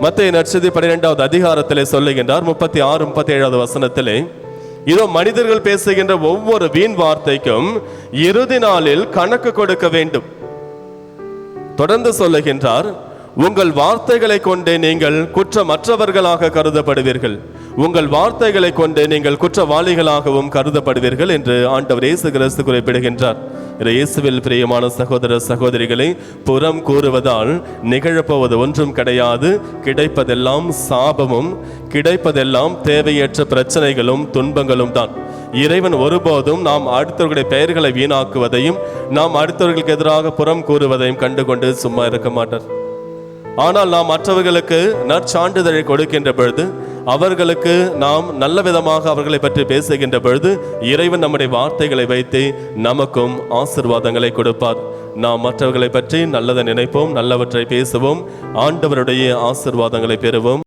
மத்திய நட்சதி பன்னிரெண்டாவது அதிகாரத்திலே சொல்லுகின்றார் முப்பத்தி ஆறு முப்பத்தி ஏழாவது வசனத்திலே இதோ மனிதர்கள் பேசுகின்ற ஒவ்வொரு வீண் வார்த்தைக்கும் இறுதி நாளில் கணக்கு கொடுக்க வேண்டும். தொடர்ந்து சொல்லுகின்றார் உங்கள் வார்த்தைகளை கொண்டே நீங்கள் குற்றமற்றவர்களாக கருதப்படுவீர்கள். உங்கள் வார்த்தைகளை கொண்டே நீங்கள் குற்றவாளிகளாகவும் கருதப்படுவீர்கள் என்று ஆண்டவர் இயேசு கிறிஸ்து குறிப்பிடுகின்றார். இயேசுவில் பிரியமான சகோதர சகோதரிகளை புறம் கூறுவதால் நிகழப்போவது ஒன்றும் கிடையாது. கிடைப்பதெல்லாம் சாபமும் கிடைப்பதெல்லாம் தேவையற்ற பிரச்சனைகளும் துன்பங்களும் தான். இறைவன் ஒருபோதும் நாம் அடுத்தவர்களுடைய பெயர்களை வீணாக்குவதையும் நாம் அடுத்தவர்களுக்கு எதிராக புறம் கூறுவதையும் கண்டுகொண்டு சும்மா இருக்க மாட்டார். ஆனால் நாம் மற்றவர்களுக்கு நற்சான்றிதழை கொடுக்கின்ற பொழுது அவர்களுக்கு நாம் நல்ல விதமாக அவர்களை பற்றி பேசுகின்ற பொழுது இறைவன் நம்முடைய வார்த்தைகளை வைத்து நமக்கும் ஆசிர்வாதங்களை கொடுப்பார். நாம் மற்றவர்களை பற்றி நல்லதை நினைப்போம் நல்லவற்றை பேசுவோம் ஆண்டவருடைய ஆசிர்வாதங்களை பெறுவோம்.